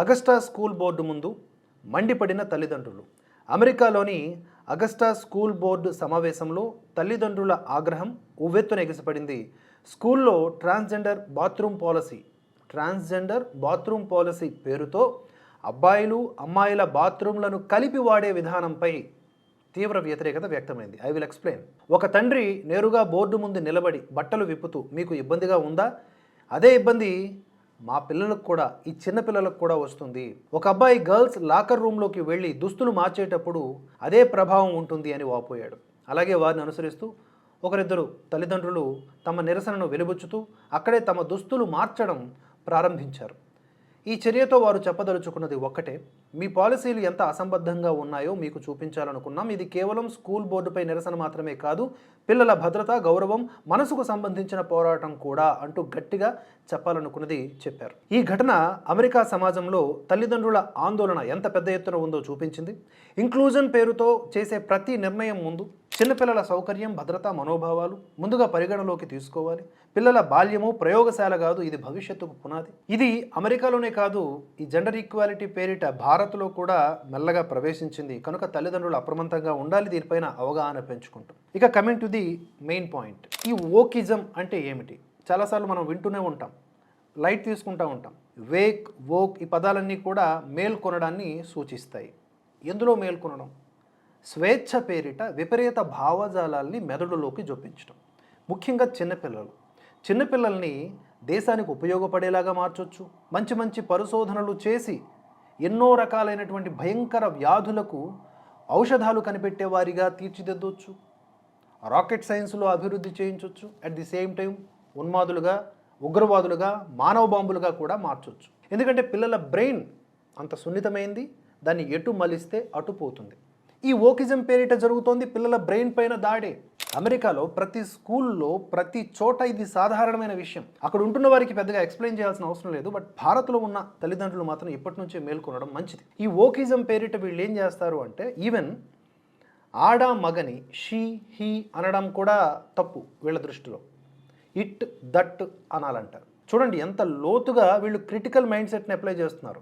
Agusta school board ముందు మండిపడిన తల్లిదండ్రులు. అమెరికాలోని అగస్టా స్కూల్ బోర్డు సమావేశంలో తల్లిదండ్రుల ఆగ్రహం ఉవ్వెత్తున ఎగిసిపడింది. స్కూల్లో transgender bathroom policy transgender bathroom policy పేరుతో అబ్బాయిలు అమ్మాయిల బాత్రూంలను కలిపి వాడే విధానంపై తీవ్ర వ్యతిరేకత వ్యక్తమైంది. ఐ విల్ ఎక్స్ప్లెయిన్ ఒక తండ్రి నేరుగా బోర్డు ముందు నిలబడి బట్టలు విప్పుతూ మీకు ఇబ్బందిగా ఉందా? అదే ఇబ్బంది మా పిల్లలకు కూడా ఈ చిన్న పిల్లలకు కూడా వస్తుంది. ఒక అబ్బాయి గర్ల్స్ లాకర్ రూమ్లోకి వెళ్ళి దుస్తులు మార్చేటప్పుడు అదే ప్రభావం ఉంటుంది అని వాపోయాడు. అలాగే వారిని అనుసరిస్తూ ఒకరిద్దరు తల్లిదండ్రులు తమ నిరసనను వెలుబుచ్చుతూ అక్కడే తమ దుస్తులు మార్చడం ప్రారంభించారు. ఈ చర్యతో వారు చెప్పదలుచుకున్నది ఒక్కటే. మీ పాలసీలు ఎంత అసంబద్ధంగా ఉన్నాయో మీకు చూపించాలనుకున్నాం. ఇది కేవలం స్కూల్ బోర్డుపై నిరసన మాత్రమే కాదు పిల్లల భద్రత గౌరవం మనసుకు సంబంధించిన పోరాటం కూడా అంటూ గట్టిగా చెప్పాలనుకున్నది చెప్పారు. ఈ ఘటన అమెరికా సమాజంలో తల్లిదండ్రుల ఆందోళన ఎంత పెద్ద ఎత్తున ఉందో చూపించింది. ఇంక్లూజన్ పేరుతో చేసే ప్రతి నిర్ణయం ముందు చిన్నపిల్లల సౌకర్యం భద్రత మనోభావాలు ముందుగా పరిగణలోకి తీసుకోవాలి. పిల్లల బాల్యము ప్రయోగశాల కాదు ఇది భవిష్యత్తుకు పునాది. ఇది అమెరికాలోనే కాదు ఈ జెండర్ ఈక్వాలిటీ పేరిట భారత్లో కూడా మెల్లగా ప్రవేశించింది. కనుక తల్లిదండ్రులు అప్రమంతంగా ఉండాలి దీనిపైన అవగాహన పెంచుకుంటాం. ఇక coming to the main point ఈ ఓకిజం అంటే ఏమిటి? చాలాసార్లు మనం వింటూనే ఉంటాం లైట్ తీసుకుంటూ ఉంటాం. వేక్ వోక్ ఈ పదాలన్నీ కూడా మేల్కొనడాన్ని సూచిస్తాయి. ఎందులో మేల్కొనడం? స్వేచ్ఛ పేరిట విపరీత భావజాలాల్ని మెదడులోకి జొప్పించడం. ముఖ్యంగా చిన్నపిల్లలు. చిన్నపిల్లల్ని దేశానికి ఉపయోగపడేలాగా మార్చొచ్చు. మంచి మంచి పరిశోధనలు చేసి ఎన్నో రకాలైనటువంటి భయంకర వ్యాధులకు ఔషధాలు కనిపెట్టేవారిగా తీర్చిదిద్దొచ్చు. రాకెట్ సైన్స్లో అభివృద్ధి చేయించవచ్చు అట్ ది సేమ్ టైం ఉన్మాదులుగా ఉగ్రవాదులుగా మానవ బాంబులుగా కూడా మార్చొచ్చు. ఎందుకంటే పిల్లల బ్రెయిన్ అంత సున్నితమైంది. దాన్ని ఎటు మలిస్తే అటు పోతుంది. ఈ ఓకిజం పేరిట జరుగుతోంది పిల్లల బ్రెయిన్ పైన దాడి. అమెరికాలో ప్రతి స్కూల్లో ప్రతి చోట ఇది సాధారణమైన విషయం. అక్కడ ఉంటున్న వారికి పెద్దగా ఎక్స్ప్లెయిన్ చేయాల్సిన అవసరం లేదు బట్ భారత్లో ఉన్న తల్లిదండ్రులు మాత్రం ఇప్పటి నుంచే మేల్కొనడం మంచిది. ఈ ఓకిజం పేరిట వీళ్ళు ఏం చేస్తారు అంటే ఈవెన్ ఆడ మగని షీ హీ అనడం కూడా తప్పు వీళ్ళ దృష్టిలో. ఇట్ దట్ అనాలంటారు చూడండి ఎంత లోతుగా వీళ్ళు క్రిటికల్ మైండ్ సెట్ని అప్లై చేస్తున్నారు.